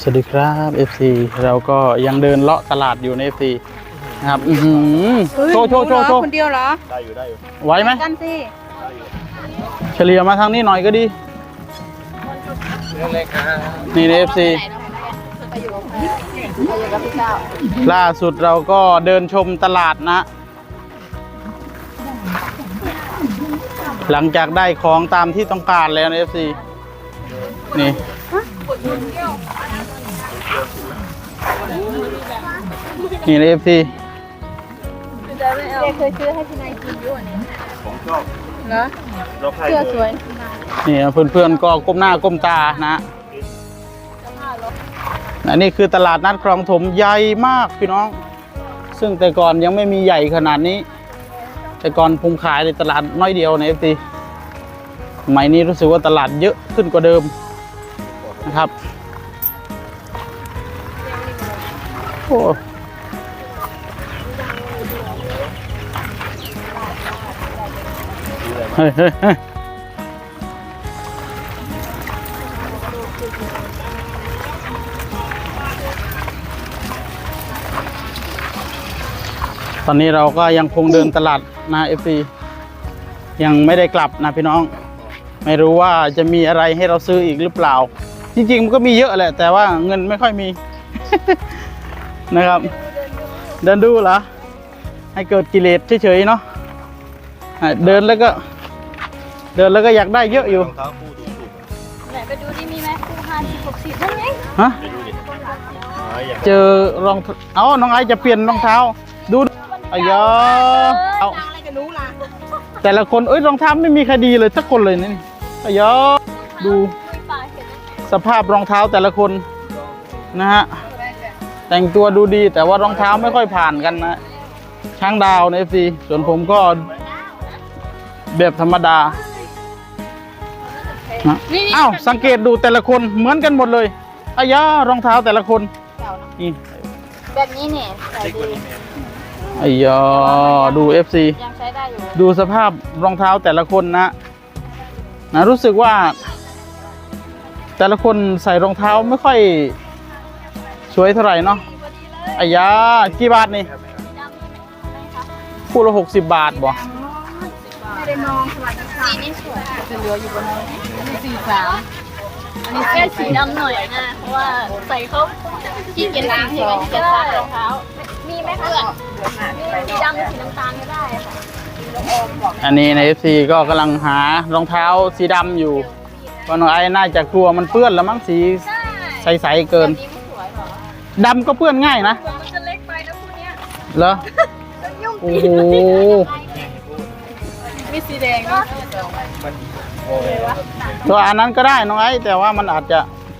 สวัสดีครับ FC เราก็ยังเดินเลาะตลาดอยู่ใน FC นะครับอือหือโชว์โชว์โชว์โชว์คนเดียวเหรอได้อยู่ได้อยู่ไหวไหมกันสิเฉลี่ยมาทางนี้หน่อยก็ดีเล็กๆนะนี่ใน FC ล่าสุดเราก็เดินชมตลาดนะ หลังจากได้ของตามที่ต้องการแล้วใน FC นี่นี่ใน FC เคยซื้อให้พี่นายกินอยู่อันนี้ผมชอบเหรอเราใครเสื้อสวยนี่เพื่อนๆก็ก้มหน้าก้มตานะอันนี้คือตลาดนัดคลองถมใหญ่มากพี่น้อง ซึ่งแต่ก่อนยังไม่มีใหญ่ขนาดนี้ แต่ก่อนผมขายในตลาดน้อยเดียวในเอฟซีสมัยนี้รู้สึกว่าตลาดเยอะขึ้นกว่าเดิม นะครับ โอ้เฮ้ยเฮ้ยเฮ้ยตอนนี้เราก็ยังคงเดินตลาดนะเอฟซียังไม่ได้กลับนะพี่น้อง ไม่รู้ว่าจะมีอะไรให้เราซื้ออีกหรือเปล่า จริงๆมันก็มีเยอะแหละ แต่ว่าเงินไม่ค่อยมี นะครับ เดินดูเหรอ ให้เกิดกิเลสเฉยๆเนาะอะเดินแล้วก็ เดินแล้วก็อยากได้เยอะอยู่รองเท้าคู่ถูกถูกไหนไปดูดิมีไหมคู่ห้าสิบหกสิบนั่นไงฮะไปดูดิหาอย่างเจอรองเอ้าน้องไอซ์จะเปลี่ยนรองเท้า ดูอายอเอาอะไรกันรู้ล่ะแต่ละคนเอ้ยรองเท้าไม่มีใครดีเลยสักคนเลยนี่อายอดู สภาพรองเท้าแต่ละคนนะฮะแต่งตัวดูดีแต่ว่ารองเท้าไม่ค่อยผ่านกันนะ ช้างดาวในฟีส่วนผมก็แบบธรรมดานะอ้าวสังเกตดูแต่ละคนเหมือนกันหมดเลยอายารองเท้าแต่ละคนนี่แบบนี้เนี่ยใส่ดีอายาดู FC ยังใช้ได้อยู่ดูสภาพรองเท้าแต่ละคนนะนะรู้สึกว่า แต่ละคนใส่รองเท้าไม่ค่อย สวยเท่าไหร่เนาะอายากี่บาทนี่คู่ละหกสิบบาทบ่ไม่ได้มองสวัสดีค่ะสีนี่สวยจะเหลืออยู่บนนั้นอันนี้สีสามอันนี้แค่สีดำหน่อยนะ เพราะว่าใส่เขาขี้เกียจสีเทกันที่จะซักรองเท้า มีไหมคะมีสีดำหรือสีน้ำตาลก็ได้ค่ะอันนี้ใน FC ก็กำลังหารองเท้าสีดำอยู่ เพราะน้องไอ้น่าจะกลัวมันเปื้อนแล้วมั้งสีใสๆเกินแบบนี้ไม่สวยหรอดำก็เปื้อนง่ายนะมันจะเล็กไปนะคู่เนี้ยเหรอยุ่งโอ้โหมีสีแดงเนาะตัวอันนั้นก็ได้น้องไอ้แต่ว่ามันอาจจะ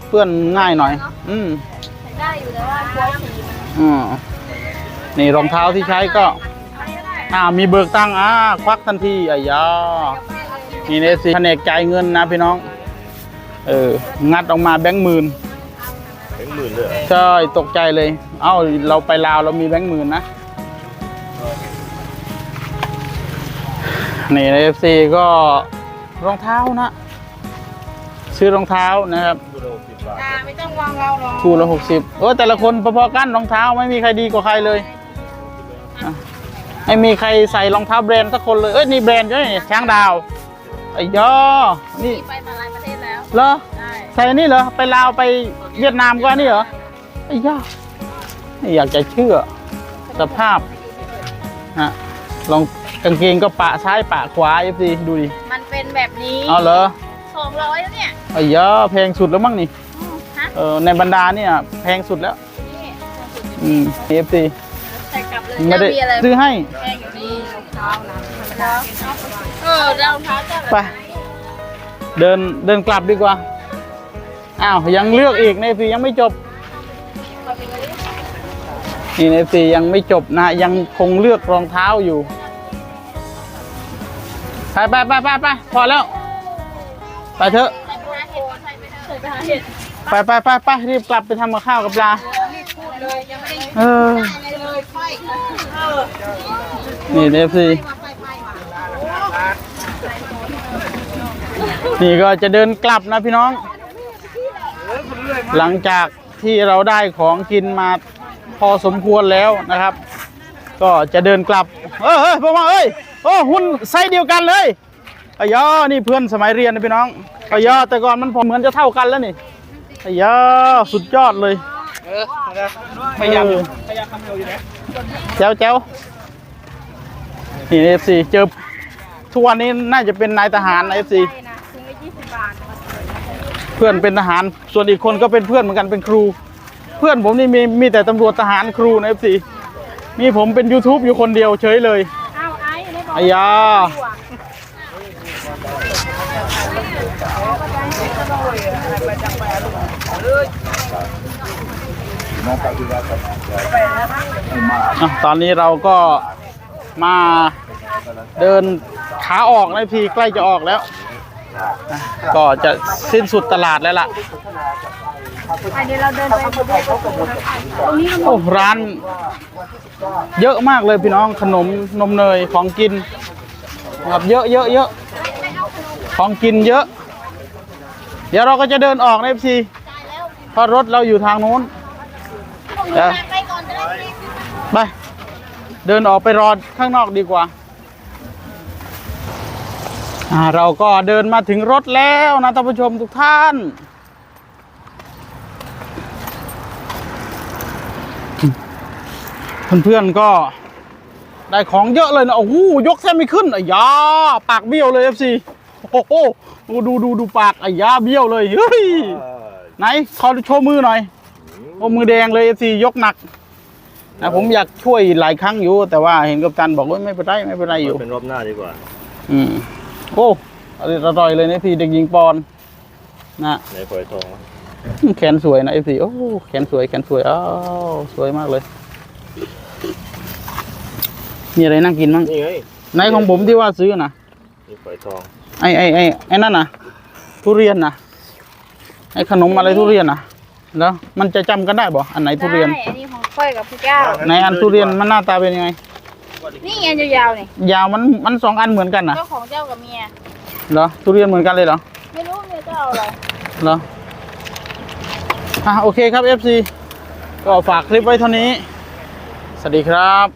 เปื้อนง่ายหน่อย อืมได้อยู่แต่ว่ากลัวสีมันอืมนี่รองเท้าที่ใช้ก็ อ่ามีเบิกตังค์อ่าควักทันทีอะยานี่เนสิแผนกจ่ายเงินนะพี่น้อง เออ งัดออกมาแบงค์หมื่นถึงหมื่นเลยเหรอใช่ตกใจเลย เอ้าเราไปลาวเรามีแบงค์หมื่นนะ นี่ในเอฟซีก็รองเท้านะ ซื้อรองเท้านะครับคู่ละหกสิบบาทตาไม่ต้องวางเราหรอกคู่ละหกสิบเออแต่ละคนพอๆกันรองเท้าไม่มีใครดีกว่าใครเลยอะไม่มีใครใส่รองเท้าแบรนด์สักคนเลย เอ้ยนี่แบรนด์ใช่ไหมช้างดาวไอ้ยอนี่ ไปมาหลายประ เทศแล้วเหรอได้ใส่อันนี่เหรอไปลาวไปเวียดนามก็อันนี่เหรอไอ้ยอไม่อยากจะเชื่อ สภาพฮะลองกางเกงก็ปะซ้ายปะขวาเอฟซีดูดิมันเป็นแบบนี้เอาเหรอสองร้อยแล้วเนี่ยไอ้ยอแพงสุดแล้วมั้งนี่อืมฮะเออในบรรดาเนี่ยแพงสุดแล้วนี่อืมเอฟซีใส่กลับเลยไม่ได้จะอะไรซื้อให้แพงอยู่นี่รองเท้านะธรรมดาเออรองเท้าจะแบบไป เดินเดินกลับดีกว่า อ้าว ยังเลือกอีกในฟียังไม่จบนี่ในฟียังไม่จบนะ ยังคงเลือกรองเท้าอยู่ ไปไปไปไปไปพอแล้ว ไปเถอะ ไปไปไปไปรีบกลับไปทำกับข้าวกับปลาเออเลยไฟเนี่เอฟซี นี่ก็จะเดินกลับนะพี่น้อง หลังจากที่เราได้ของกินมาพอสมควรแล้วนะครับ ก็จะเดินกลับ เอ้ยเฮ้ยพ่อมาเอ้ยโอ้หุ่นไซส์เดียวกันเลยอายอนี่เพื่อนสมัยเรียนนะพี่น้องอายอแต่ก่อนมันพอเหมือนจะเท่ากันแล้วนี่อายอสุดยอดเลยเออพยายามอยู่พยายามทำเร็วอยู่นะแจ้วแจ้วนี่เอฟซีเจอทุกวันนี้น่าจะเป็นนายทหารนะเอฟซี เพื่อนเป็นทหาร ส่วนอีกคนก็เป็นเพื่อนเหมือนกันเป็นครู เพื่อนผมนี่มีมีแต่ตำรวจทหารครูนะเอฟซีมีผมเป็น YouTube อยู่คนเดียวเฉยเลยอ้าวไอ้ไม่บอกอายาอะตอนนี้เราก็มาเดินขาออกนะพี่ใกล้จะออกแล้วอะ ก็จะสิ้นสุดตลาดแล้วล่ะไอ้เดี๋ยวเราเดินไปตรงนี้มันโอ้ร้าน เยอะมากเลยพี่น้องขนมนมเนยของกินนะครับเยอะเยอะเยอะของกินเยอะ เดี๋ยวเราก็จะเดินออกนะพี่เพราะรถเราอยู่ทางนู้นเดี๋ยวไปก่อนจะได้ไปเดินออกไปรอข้างนอกดีกว่าอ่า เราก็เดินมาถึงรถแล้วนะท่านผู้ชมทุกท่าน เพื่อนๆก็ได้ของเยอะเลยนะโอ้โหยกแทบไม่ขึ้นอ้ยาปากเบี้ยวเลยเอฟซีโอ้โหดูดูดูดูปากอ้ยาเบี้ยวเลยเฮ้ยไหนขอโชว์มือหน่อยโอ้มือแดงเลยเอฟซียกหนักนะผมอยากช่วยหลายครั้งอยู่ แต่ว่าเห็นกับตันบอกว่าไม่เป็นไรไม่เป็นไรอยู่เป็นรอบหน้าดีกว่า อืม โอ้อร่อยเลยนะพี่เด็กหญิงปอนนะในฝอยทองแขนสวยนะเอฟซีโอ้แขนสวยแขนสวยอ้าวสวยมากเลยมีอะไรน่ากินมั้งนี่ไงไหนของผมที่ว่าซื้อนะนี่ฝอยทองไอไอไอไอ้นั่นนะทุเรียนนะไอขนมอะไรทุเรียนนะแล้วมันจะจำกันได้บ่อันไหนทุเรียนได้อันนี้ของก้อยกับพี่เจ้าไหนอันทุเรียนมันหน้าตาเป็นยังไง นี่อันยาวๆนี่ยาวมันมันสองอันเหมือนกันนะเจ้าของเจ้ากับเมียเหรอทุเรียนเหมือนกันเลยเหรอไม่รู้เมียเจ้าเอาอะไรเหรออะโอเคครับ FC ก็ฝากคลิปไว้เท่านี้ สวัสดีครับ